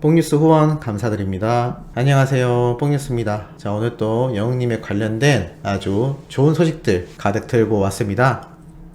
뽕뉴스 후원 감사드립니다. 안녕하세요. 뽕뉴스입니다. 자, 오늘 또 영웅님에 관련된 아주 좋은 소식들 가득 들고 왔습니다.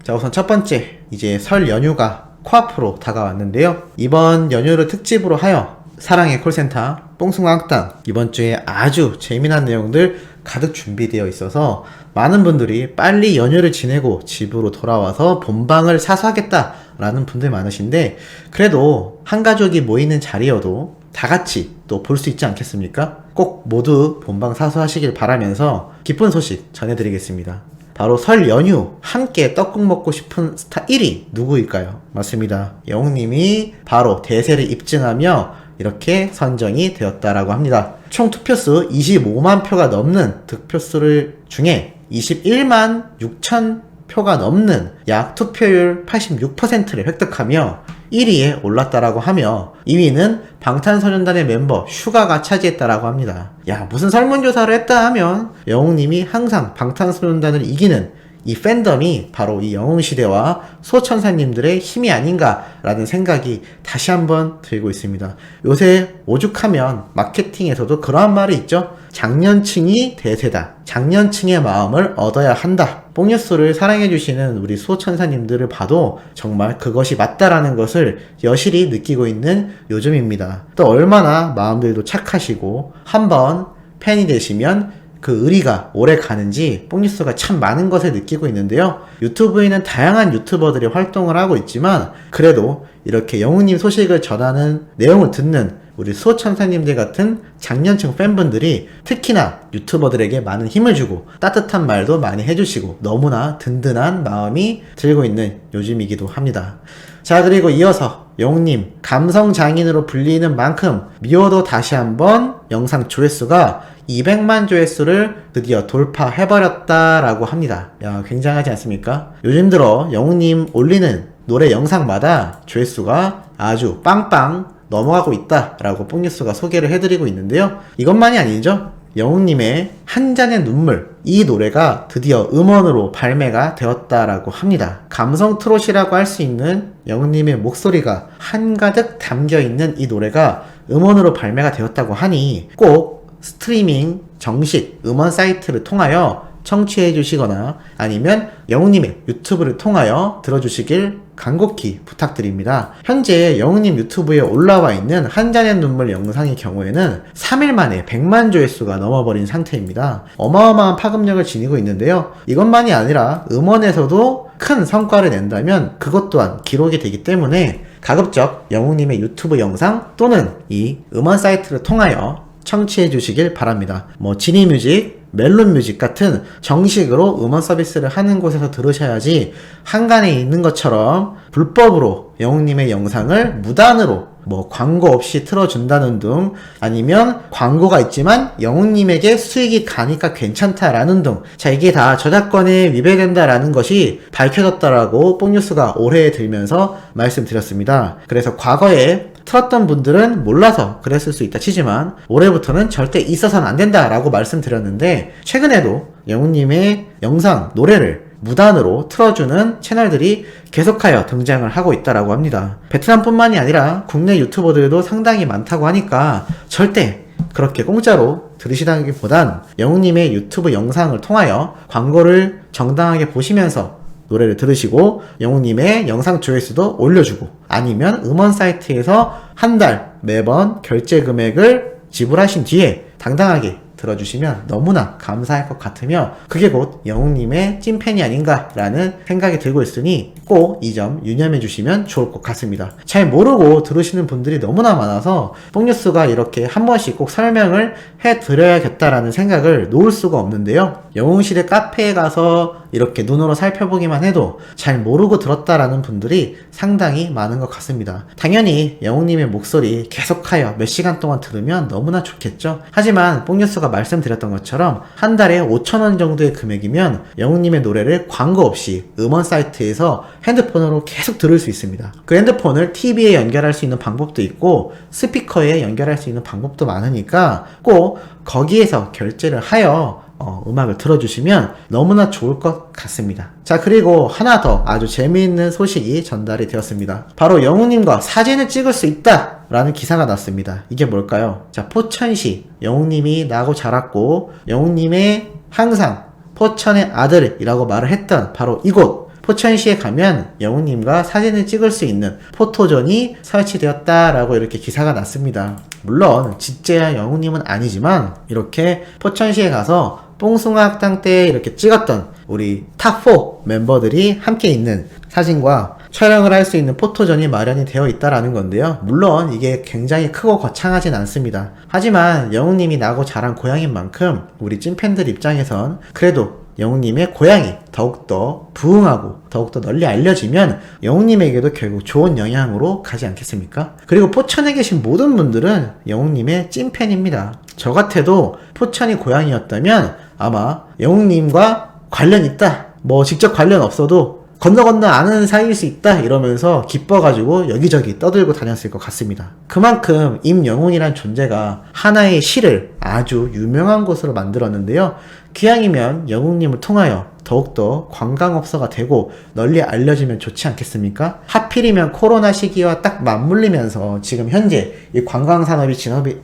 자, 우선 첫 번째, 이제 설 연휴가 코앞으로 다가왔는데요. 이번 연휴를 특집으로 하여 사랑의 콜센터 뽕숭아학당 이번 주에 아주 재미난 내용들 가득 준비되어 있어서 많은 분들이 빨리 연휴를 지내고 집으로 돌아와서 본방을 사수하겠다라는 분들 많으신데 그래도 한 가족이 모이는 자리여도 다 같이 또 볼 수 있지 않겠습니까? 꼭 모두 본방 사수하시길 바라면서 기쁜 소식 전해드리겠습니다. 바로 설 연휴 함께 떡국 먹고 싶은 스타 1위 누구일까요? 맞습니다. 영웅님이 바로 대세를 입증하며 이렇게 선정이 되었다라고 합니다. 총 투표수 25만 표가 넘는 득표수를 중에 21만 6천 표가 넘는 약 투표율 86%를 획득하며 1위에 올랐다라고 하며 2위는 방탄소년단의 멤버 슈가가 차지했다라고 합니다. 야 무슨 설문조사를 했다 하면 영웅님이 항상 방탄소년단을 이기는 이 팬덤이 바로 이 영웅시대와 소천사님들의 힘이 아닌가라는 생각이 다시 한번 들고 있습니다. 요새 오죽하면 마케팅에서도 그러한 말이 있죠. 장년층이 대세다. 장년층의 마음을 얻어야 한다. 뽕뉴스를 사랑해주시는 우리 수호천사님들을 봐도 정말 그것이 맞다라는 것을 여실히 느끼고 있는 요즘입니다. 또 얼마나 마음들도 착하시고 한번 팬이 되시면 그 의리가 오래 가는지 뽕뉴스가 참 많은 것을 느끼고 있는데요. 유튜브에는 다양한 유튜버들이 활동을 하고 있지만 그래도 이렇게 영웅님 소식을 전하는 내용을 듣는 우리 수호 천사님들 같은 장년층 팬분들이 특히나 유튜버들에게 많은 힘을 주고 따뜻한 말도 많이 해주시고 너무나 든든한 마음이 들고 있는 요즘이기도 합니다. 자, 그리고 이어서 영웅님 감성 장인으로 불리는 만큼 미워도 다시 한번 영상 조회수가 200만 조회수를 드디어 돌파해버렸다라고 합니다. 야, 굉장하지 않습니까? 요즘 들어 영웅님 올리는 노래 영상마다 조회수가 아주 빵빵 넘어가고 있다라고 뽕뉴스가 소개를 해드리고 있는데요. 이것만이 아니죠. 영웅님의 한 잔의 눈물 이 노래가 드디어 음원으로 발매가 되었다라고 합니다. 감성 트롯이라고 할 수 있는 영웅님의 목소리가 한가득 담겨 있는 이 노래가 음원으로 발매가 되었다고 하니 꼭 스트리밍 정식 음원 사이트를 통하여 청취해 주시거나 아니면 영웅님의 유튜브를 통하여 들어주시길 간곡히 부탁드립니다. 현재 영웅님 유튜브에 올라와 있는 한 잔의 눈물 영상의 경우에는 3일 만에 100만 조회수가 넘어버린 상태입니다. 어마어마한 파급력을 지니고 있는데요. 이것만이 아니라 음원에서도 큰 성과를 낸다면 그것 또한 기록이 되기 때문에 가급적 영웅님의 유튜브 영상 또는 이 음원 사이트를 통하여 청취해 주시길 바랍니다. 뭐 지니뮤직, 멜론 뮤직 같은 정식으로 음원 서비스를 하는 곳에서 들으셔야지 한간에 있는 것처럼 불법으로 영웅님의 영상을 무단으로 뭐 광고 없이 틀어준다는 등 아니면 광고가 있지만 영웅님에게 수익이 가니까 괜찮다라는 등 자 이게 다 저작권에 위배된다라는 것이 밝혀졌다라고 뽕뉴스가 올해 들면서 말씀드렸습니다. 그래서 과거에 틀었던 분들은 몰라서 그랬을 수 있다 치지만 올해부터는 절대 있어서는 안 된다라고 말씀드렸는데 최근에도 영웅님의 영상 노래를 무단으로 틀어주는 채널들이 계속하여 등장을 하고 있다라고 합니다. 베트남뿐만이 아니라 국내 유튜버들도 상당히 많다고 하니까 절대 그렇게 공짜로 들으시다기보단 영웅님의 유튜브 영상을 통하여 광고를 정당하게 보시면서 노래를 들으시고 영웅님의 영상 조회수도 올려주고 아니면 음원 사이트에서 한 달 매번 결제 금액을 지불하신 뒤에 당당하게 들어주시면 너무나 감사할 것 같으며 그게 곧 영웅님의 찐팬이 아닌가라는 생각이 들고 있으니 꼭 이 점 유념해 주시면 좋을 것 같습니다. 잘 모르고 들으시는 분들이 너무나 많아서 뽕뉴스가 이렇게 한 번씩 꼭 설명을 해 드려야겠다라는 생각을 놓을 수가 없는데요. 영웅시대 카페에 가서 이렇게 눈으로 살펴보기만 해도 잘 모르고 들었다라는 분들이 상당히 많은 것 같습니다. 당연히 영웅님의 목소리 계속하여 몇 시간 동안 들으면 너무나 좋겠죠. 하지만 뽕뉴스가 말씀드렸던 것처럼 한 달에 5천원 정도의 금액이면 영웅님의 노래를 광고 없이 음원 사이트에서 핸드폰으로 계속 들을 수 있습니다. 그 핸드폰을 TV에 연결할 수 있는 방법도 있고 스피커에 연결할 수 있는 방법도 많으니까 꼭 거기에서 결제를 하여 어, 음악을 들어주시면 너무나 좋을 것 같습니다. 자, 그리고 하나 더 아주 재미있는 소식이 전달이 되었습니다. 바로 영웅님과 사진을 찍을 수 있다! 라는 기사가 났습니다. 이게 뭘까요? 자, 포천시 영웅님이 나고 자랐고 영웅님의 항상 포천의 아들이라고 말을 했던 바로 이곳 포천시에 가면 영웅님과 사진을 찍을 수 있는 포토존이 설치되었다라고 이렇게 기사가 났습니다. 물론 진짜 영웅님은 아니지만 이렇게 포천시에 가서 뽕숭아 학당 때 이렇게 찍었던 우리 탑4 멤버들이 함께 있는 사진과 촬영을 할 수 있는 포토존이 마련이 되어 있다라는 건데요. 물론 이게 굉장히 크고 거창하진 않습니다. 하지만 영웅님이 나고 자란 고향인 만큼 우리 찐팬들 입장에선 그래도 영웅님의 고향이 더욱더 부흥하고 더욱더 널리 알려지면 영웅님에게도 결국 좋은 영향으로 가지 않겠습니까? 그리고 포천에 계신 모든 분들은 영웅님의 찐팬입니다. 저 같아도 포천이 고향이었다면 아마 영웅님과 관련 있다. 뭐 직접 관련 없어도 건너 건너 아는 사이일 수 있다 이러면서 기뻐가지고 여기저기 떠들고 다녔을 것 같습니다. 그만큼 임영웅이란 존재가 하나의 시를 아주 유명한 곳으로 만들었는데요. 기왕이면 영웅님을 통하여 더욱더 관광업소가 되고 널리 알려지면 좋지 않겠습니까? 하필이면 코로나 시기와 딱 맞물리면서 지금 현재 이 관광산업이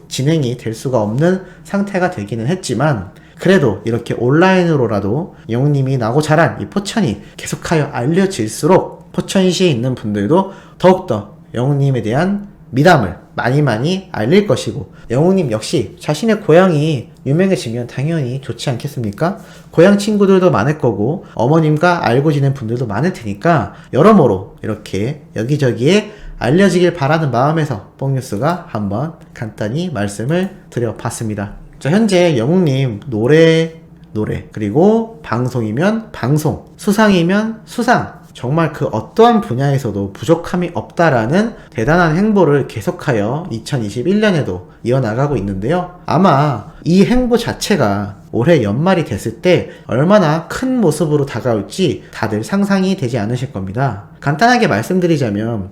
진행이 될 수가 없는 상태가 되기는 했지만 그래도 이렇게 온라인으로라도 영웅님이 나고 자란 이 포천이 계속하여 알려질수록 포천시에 있는 분들도 더욱더 영웅님에 대한 미담을 많이 많이 알릴 것이고 영웅님 역시 자신의 고향이 유명해지면 당연히 좋지 않겠습니까? 고향 친구들도 많을 거고 어머님과 알고 지낸 분들도 많을 테니까 여러모로 이렇게 여기저기에 알려지길 바라는 마음에서 뽕뉴스가 한번 간단히 말씀을 드려봤습니다. 자, 현재 영웅님 노래, 노래, 그리고 방송이면 방송, 수상이면 수상, 정말 그 어떠한 분야에서도 부족함이 없다라는 대단한 행보를 계속하여 2021년에도 이어나가고 있는데요. 아마 이 행보 자체가 올해 연말이 됐을 때 얼마나 큰 모습으로 다가올지 다들 상상이 되지 않으실 겁니다. 간단하게 말씀드리자면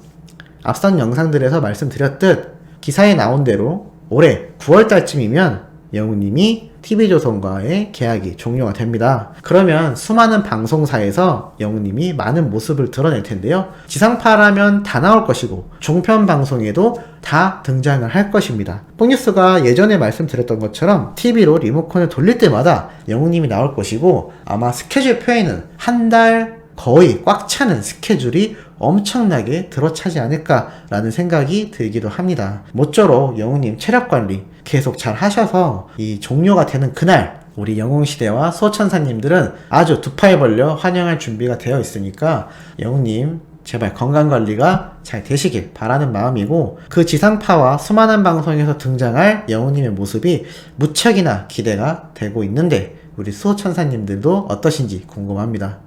앞선 영상들에서 말씀드렸듯 기사에 나온 대로 올해 9월달쯤이면 영우님이 TV조선과의 계약이 종료가 됩니다. 그러면 수많은 방송사에서 영우님이 많은 모습을 드러낼 텐데요. 지상파라면 다 나올 것이고 종편 방송에도 다 등장을 할 것입니다. 뽕뉴스가 예전에 말씀드렸던 것처럼 TV로 리모컨을 돌릴 때마다 영우님이 나올 것이고 아마 스케줄 표에는 한 달 거의 꽉 차는 스케줄이 엄청나게 들어차지 않을까라는 생각이 들기도 합니다. 모쪼록 영웅님 체력 관리 계속 잘 하셔서 이 종료가 되는 그날 우리 영웅시대와 소천사님들은 아주 두 팔 벌려 환영할 준비가 되어 있으니까 영웅님 제발 건강관리가 잘 되시길 바라는 마음이고 그 지상파와 수많은 방송에서 등장할 영웅님의 모습이 무척이나 기대가 되고 있는데 우리 수호천사님들도 어떠신지 궁금합니다.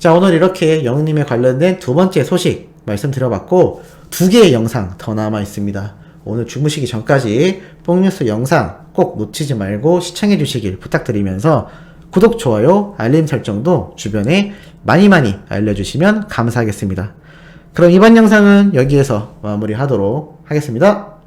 자, 오늘 이렇게 영웅님에 관련된 두 번째 소식 말씀드려봤고, 두 개의 영상 더 남아 있습니다. 오늘 주무시기 전까지 뽕뉴스 영상 꼭 놓치지 말고 시청해 주시길 부탁드리면서 구독, 좋아요, 알림 설정도 주변에 많이 많이 알려주시면 감사하겠습니다. 그럼 이번 영상은 여기에서 마무리하도록 하겠습니다.